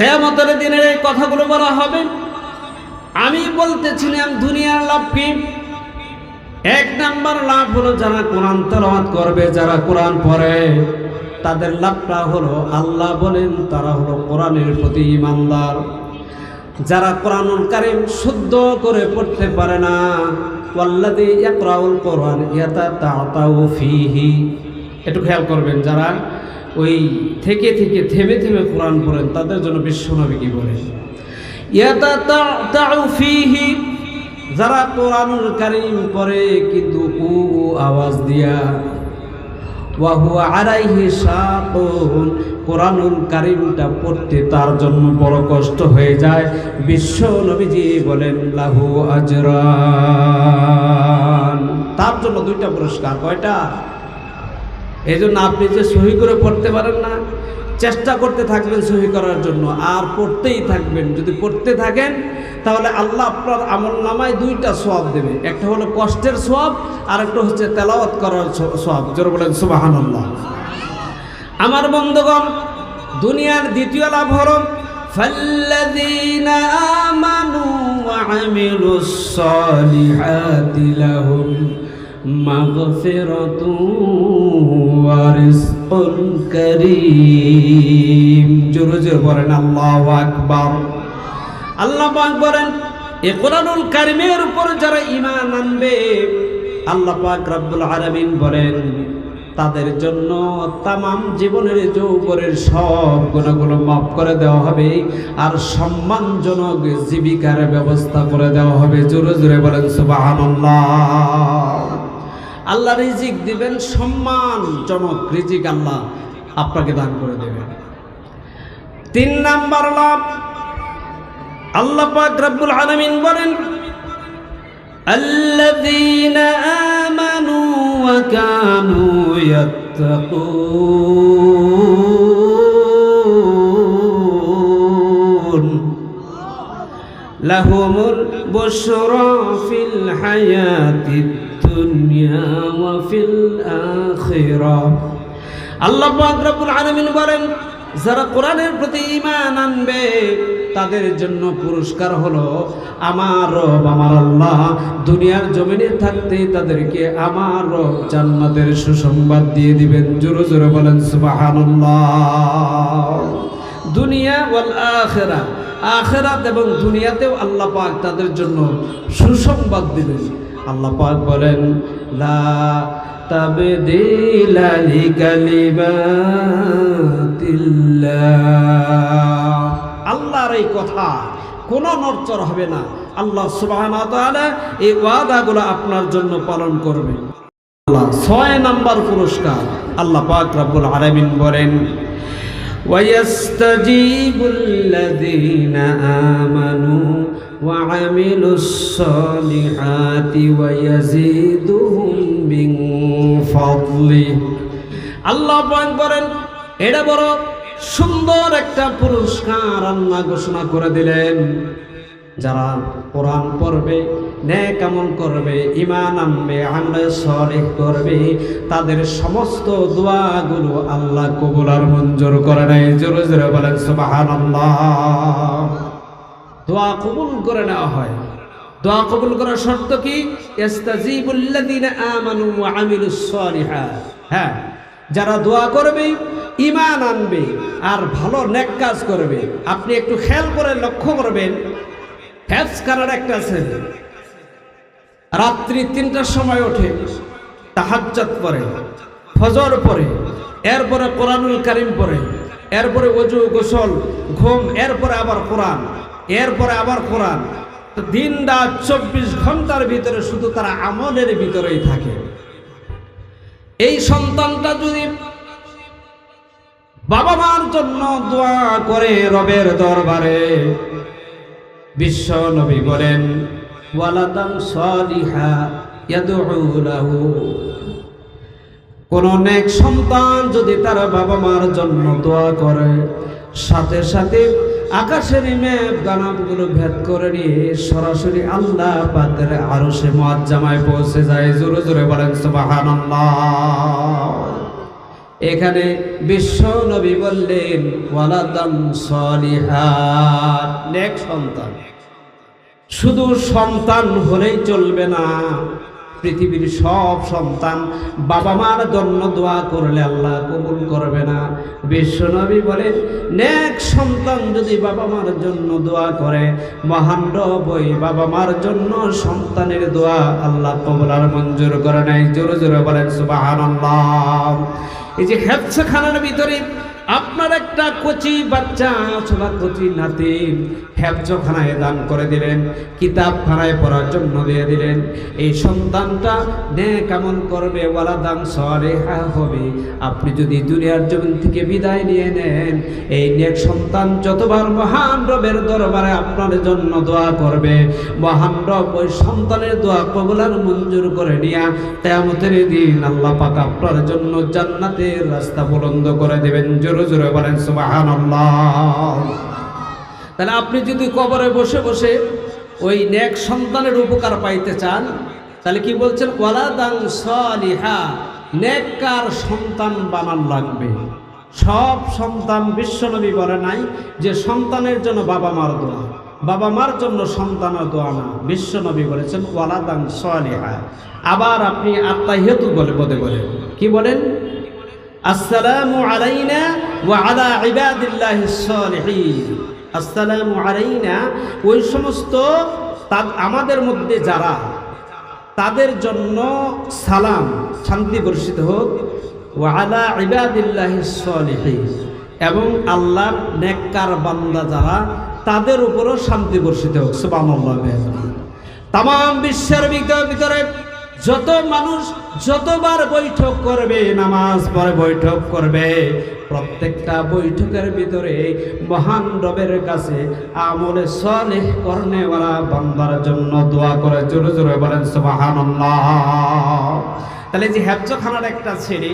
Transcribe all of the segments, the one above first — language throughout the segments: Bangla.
কেয়ামতের দিনের এই কথাগুলো বলা হবে। আমি বলতেছিলাম, দুনিয়ার লাভ কি? এক নাম্বার লাভ হলো যারা কোরআন তেলাওয়াত করবে, যারা কোরআন পড়ে। তাদের লাভটা হলো আল্লাহ বলেন, তারা হলো কোরআনের প্রতি ইমানদার যারা কোরআনুল কারিম শুদ্ধ করে পড়তে পারে না ওয়াল্লাদি ইয়াকরাউল কোরআন ইয়াতা তাতাউ ফিহি। একটু খেয়াল করবেন, যারা ওই থেকে থেকে থেমে থেমে কোরআন পড়েন, তাদের জন্য বিশ্বনবী কি বলে যারা কোরআনুল কারিম পড়ে কিন্তু কু আওয়াজ দিয়া কারিমটা পড়তে তার জন্য বড় কষ্ট হয়ে যায়। বিশ্ব নবীজি বলেন, লাহু আজরান। তার জন্য দুইটা পুরস্কার, কয়টা? এই জন্য আপনি যে সহি করে পড়তে পারেন না চেষ্টা করতে থাকবেন সহি করার জন্য আর পড়তেই থাকবেন যদি পড়তে থাকেন তাহলে আল্লাহ আপনার আমল নামায় দুইটা সোয়াব দেবে একটা হলো কষ্টের সোয়াব আর একটা হচ্ছে তেলাওয়াত করার সোয়াব জোর বলেন সুবাহান আমার বন্ধুগণ দুনিয়ার দ্বিতীয় লাভ হল فالذين آمنوا وعملوا الصالحات لهم مغفرة ورزق كريم জোরে জোরে বলেন আল্লাহু আকবার আল্লাহ পাক বলেন এ কোরআনুল কারিমের উপর যারা ঈমান আনবে আল্লাহ পাক রব্বুল আলামিন বলেন তাদের জন্য তামাম জীবনের যৌবনের সব গুণাগুলো মাফ করে দেওয়া হবে আর সম্মানজনক জীবিকার ব্যবস্থা করে দেওয়া হবে জোরে জোরে বলেন সুবহানাল্লাহ আল্লাহ রিজিক দিবেন সম্মানজনক রিজিক আল্লাহ আপনাকে দান করে দেবেন তিন নাম্বার লাভ, আল্লাহ পাক রব্বুল আলামিন বলেন, আল্লাযীনা আমানু ওয়া কানু ইয়াত্তাকুন। লাহুমুল বুশরা ফিল হায়াতিদ দুনিয়া ওয়া ফিল বলেন, যারা কোরআনের প্রতি ঈমান আনবে, তাদের জন্য পুরস্কার হলো আমার রব, আমার আল্লাহ। দুনিয়ার জমিনে থাকতে তাদেরকে আমার রব জান্নাতের সুসংবাদ দিয়ে দিবেন। জোরে জোরে বলেন, সুবহানাল্লাহ। দুনিয়া ওয়াল আখিরা। আখেরাত এবং দুনিয়াতেও আল্লাপাক তাদের জন্য সুসংবাদ দিলেন আল্লাহপাক বলেন লা تبديل لكلمات الله আল্লাহর এই কথা কোনো নড়চড় হবে না আল্লাহ সুবহানাহু ওয়া তাআলা এই ওয়াদাগুলো আপনার জন্য পালন করবে আল্লাহ ছয় নাম্বার পুরস্কার আল্লাহ পাক রব্বুল আলামিন বলেন ويستجيب الذين آمنوا وعملوا الصالحات ويزيدهم من فضله আল্লাহ পাক বলেন এটা বড় সুন্দর একটা পুরস্কার আল্লাহ ঘোষণা করে দিলেন যারা কোরআন পড়বে ন্যায় কেমন করবে ইমান আনবে আমলে সলেহ করবে তাদের সমস্ত দোয়াগুলো আল্লাহ কবুল আর মঞ্জুর করে নেয় জোরে জোরে বলেন সুবহানাল্লাহ দোয়া কবুল করে নেওয়া হয়। দোয়া কবুল করার শর্ত কি? হ্যাঁ যারা দোয়া করবে ইমান আনবে আর ভালো নেক কাজ করবে। আপনি একটু খেয়াল করে লক্ষ্য করবেন হ্যাপস কানার একটা আছে। রাত্রি তিনটার সময় ওঠে তাহাজ্জাত পরে ফজর পরে এরপরে কোরআনুল কারিম পরে এরপরে অজু গোসল, ঘুম, এরপরে আবার কোরআন। এরপরে আবার কোরআন। দিন রাত চব্বিশ ঘণ্টার ভিতরে শুধু তারা আমলের ভিতরেই থাকে। এই সন্তানটা যদি বাবা মার জন্য দোয়া করে রবের দরবারে, বিশ্ব নবী বলেন কোন নেক সন্তান যদি তার বাবা মার জন্য দোয়া করে, সাথে সাথে আকাশের মেঘ গানাবগুলো ভেদ করে নিয়ে সরাসরি আল্লাহ পাকের আরও সে জামায় পৌঁছে যায়। জোরে জোরে বলেন, সুবহানাল্লাহ। এখানে বিশ্ব নবী বললেন, ওয়ালাদান সলিহাত নেক সন্তান। শুধু সন্তান হলেই চলবে না। পৃথিবীর সব সন্তান বাবা মার জন্য দোয়া করলে আল্লাহ কবুল করবে না। বিশ্বনবী বলেন, নেক সন্তান যদি বাবা মার জন্য দোয়া করে মহান বই বাবা মার জন্য সন্তানের দোয়া আল্লাহ কবুল আর মঞ্জুর করে নাই জোরে জোরে বলেন, সুবহানাল্লাহ। এই যে হেফসখানার ভিতরে আপনার একটা কচি বাচ্চা অথবা কচি নাতি হ্যাবজখানায় দান করে দিলেন, কিতাবখানায় পড়ার জন্য দিয়ে দিলেন। এই সন্তানটা নে কেমন করবে, ওয়ালা দান সরেহা হবে। আপনি যদি দুনিয়ার জমিন থেকে বিদায় নিয়ে নেন, এই নেক সন্তান যতবার মহান রবের দরবারে আপনার জন্য দোয়া করবে, মহান রব ওই সন্তানের দোয়া কবলার মঞ্জুর করে নিয়া তেমতের দিন আল্লাহ পাক আপনার জন্য জান্নাতের রাস্তা বুলন্দ করে দেবেন। জোরে জোরে বলেন, সুবহানাল্লাহ। তাহলে আপনি যদি কবরে বসে বসে ওই নেক সন্তানের উপকার পাইতে চান, তাহলে কি বলছেন ওয়ালাদান সলিহা নেককার সন্তান বানান লাগবে। সব সন্তান বিশ্বনবী বলে নাই যে সন্তানের জন্য বাবা মার দোয়া। বাবা মার জন্য সন্তানের দোয়া না। বিশ্বনবী বলেছেন ওয়ালাদান সলিহা আবার আপনি আত্মাহিয়তু বলে বলে। বলেন কি বলেন? আসসালামু আলাইনা ওয়া আলা ইবাদিল্লাহিস সালিহিন। আসসালামু আলাইনা, ওই সমস্ত আমাদের মধ্যে যারা, তাদের জন্য সালাম, শান্তি বর্ষিত হোক। ও আলা ইবাদিল্লাহিস সালিহিন। এবং আল্লাহর নেককার বান্দা যারা, তাদের উপরও শান্তি বর্ষিত হোক। সুবহানাল্লাহ তাম বিশ্বের ভিতরে যত মানুষ যতবার বৈঠক করবে, নামাজ পড়ে বৈঠক করবে, প্রত্যেকটা বৈঠকের ভিতরে মহান রবের কাছে আমলে সলেহ কর্নেওয়ালা বান্দার জন্য দোয়া করে জোরে জোরে বলেন, সুবহানাল্লাহ। তাহলে যে হ্যাবজখানার একটা ছেলে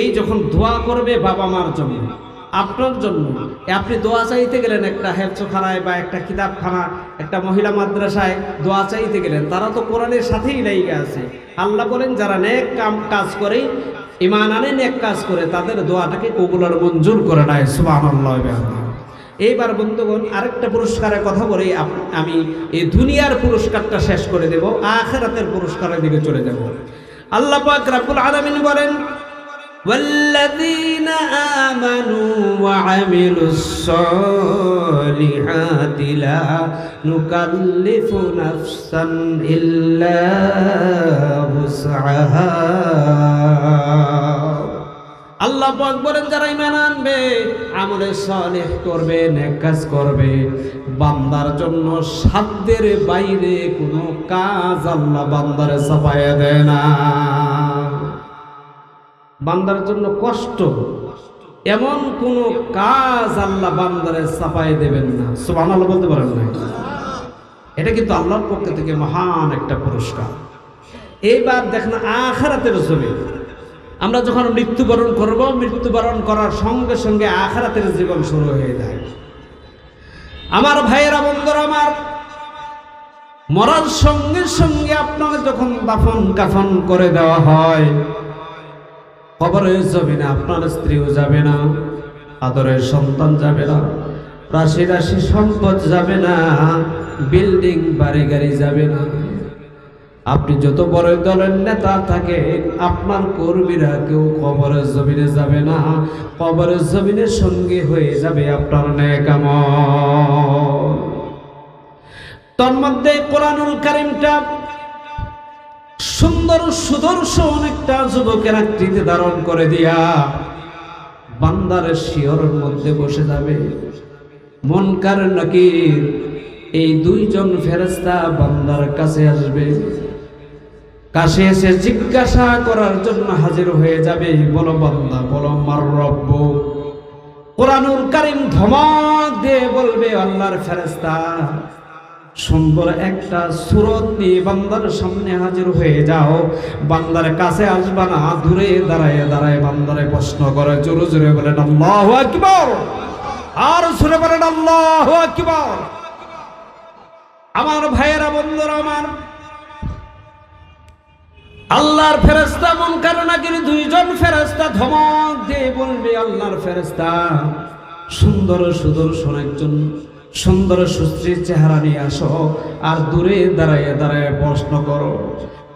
এই যখন দোয়া করবে বাবা মার জন্য আপনার জন্য। আপনি দোয়া চাইতে গেলেন একটা হেফজখানায় বা একটা কিতাবখানা, একটা মহিলা মাদ্রাসায় দোয়া চাইতে গেলেন। তারা তো কোরআনের সাথেই লেগে আছে। আল্লাহ বলেন, যারা নেক কাম কাজ করে ইমান আনে, নেক কাজ করে, তাদের দোয়াটাকে কবুলার মঞ্জুর করে নেয়। সুবহানাল্লাহ এইবার বন্ধুগণ, আরেকটা পুরস্কারের কথা আপ- আমি এই দুনিয়ার পুরস্কারটা শেষ করে দেব, আখেরাতের পুরস্কারের দিকে চলে যাব। আল্লাহ পাক রাব্বুল আলামিন বলেন والذين آمنوا وعملوا الصالحات لا نكلف نفسا إلا وسعها আল্লাহ পাক বলেন যারা ইমান আনবে আমলে সালেহ করবে নেক কাজ করবে বান্দার জন্য সাধ্যের বাইরে কোনো কাজ আল্লাহ বান্দারে চাপাইয়া দেয় না বান্দার জন্য কষ্ট। এমন কোন কাজ আল্লাহ বান্দারে চাপাই দেবেন না। সুবহানাল্লাহ বলতে পারেন না এটা কিন্তু আল্লাহর পক্ষ থেকে মহান একটা পুরস্কার। এইবার দেখেন আখারাতের ছবি আমরা যখন মৃত্যুবরণ করব, মৃত্যুবরণ করার সঙ্গে সঙ্গে আখারাতের জীবন শুরু হয়ে যায়। আমার ভাইয়েরা, বন্ধুরা আমার, মরার সঙ্গে সঙ্গে আপনাকে যখন দাফন কাফন করে দেওয়া হয় কবরে যাবে না আপনার স্ত্রীও যাবে না, আদরের সন্তান যাবে না রাশি রাশি সম্পদ যাবে না, বিল্ডিং বাড়ি গাড়ি যাবে না। আপনি যত বড় দলের নেতা থাকেন আপনার কর্মীরা কেউ কবরের জমিনে যাবে না, কবরের জমিনের সঙ্গে হয়ে যাবে আপনার নেকামল। তন্মধ্যে কোরআনুল কারিমটা সুন্দর সুদর্শন একটা যুবকের আকৃতি ধারণ করে দিয়া বান্দার শিয়রের মধ্যে বসে যাবে। মনকার নাকির এই দুইজন ফেরেস্তা বান্দার কাছে আসবে? কাছে এসে জিজ্ঞাসা করার জন্য হাজির হয়ে যাবে। বলো, বান্দা, বলো, মার রব্ব। কোরআনুল কারিম ধমক দিয়ে বলবে, আল্লাহর ফেরেস্তা সুন্দর একটা সুরত নিয়ে বান্দার সামনে হাজির হয়ে যাও। বান্দার কাছে আসবা না, দূরে দাঁড়ায় দাঁড়ায় বান্দারে প্রশ্ন করে, জোরে জোরে বলেন আল্লাহ আকবর! আর সুরে বলেন আল্লাহ আকবর! আমার ভাইয়েরা, বন্ধুরা আমার, আল্লাহর ফেরেস্তা মন নাকির দুইজন ফেরেস্তা ধমক দিয়ে বলবে, আল্লাহর ফেরেস্তা সুন্দর সুদর্শন একজন সুন্দর সুশ্রীর চেহারা নিয়ে আসো আর দূরে দাঁড়ায় দাঁড়ায় প্রশ্ন করো।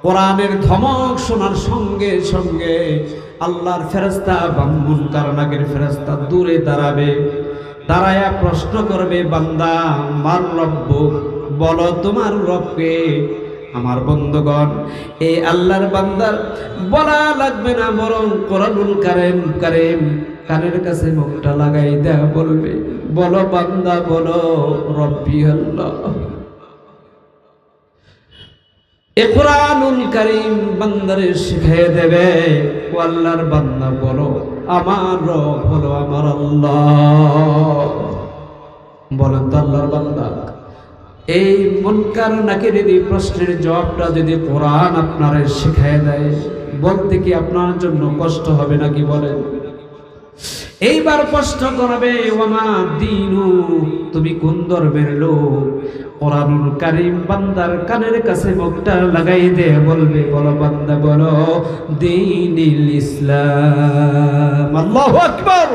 কোরআনের ধমক শোনার সঙ্গে সঙ্গে আল্লাহর ফেরেস্তা বাম্মুন কারণাগের ফেরেস্তা দূরে দাঁড়াবে। দাঁড়ায়া প্রশ্ন করবে, বান্দা মার রব্ব বলো তোমার রবকে, আমার বন্ধুগণ এই আল্লাহর বান্দার বলা লাগবে না বরং কোরআনুল কারেম কারেম। কানের কাছে মুখটা লাগাই দেয়া বলবে, বলো বান্দা, বলো রব্বি আল্লাহ। শিখিয়ে দেবে বলো, আমার আল্লাহ। বান্দা, এই মনকার নাকির প্রশ্নের জবাবটা যদি কোরআন আপনারে শিখিয়ে দেয়, বলতে কি আপনার জন্য কষ্ট হবে নাকি বলেন? এইবার প্রশ্ন করবে ওমা দিনু, তুমি কোন ধর্মের লোক? কোরআনুল কারিম বান্দার কানের কাছে মুখটা লাগাই দে, বলবে, বলো বান্দা, বলো, দিনিল ইসলাম। আল্লাহু আকবার।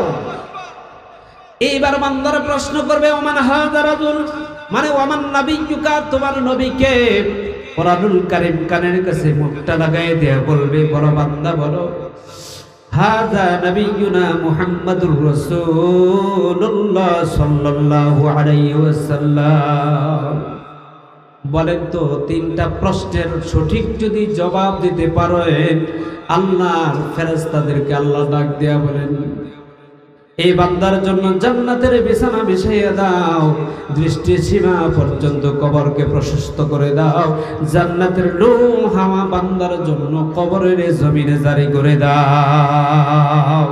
এইবার বান্দার প্রশ্ন করবে, ওমান হাজারাজুল মানে ওমান নাবিয়ুকা তোমার নবীকে? কোরআনুল কারিম কানের কাছে মুখটা লাগাই দে, বলবে, বলো বান্দা, বলো। হাদা নবিয়ুনা মুহাম্মাদুর রাসূলুল্লাহ সাল্লাল্লাহু আলাইহি ওয়াসাল্লাম। বলেন তো, তিনটা প্রশ্নের সঠিক যদি জবাব দিতে পারেন, আল্লাহর ফেরেশতাদেরকে আল্লাহ ডাক দেয়া বলেন। এই বান্দার জন্য জান্নাতের বিছানা বিছাইয়া দাও। দৃষ্টি সীমা পর্যন্ত কবরকে প্রশস্ত করে দাও। জান্নাতের লো হাওয়া বান্দার জন্য কবরের জমিনে জারি করে দাও।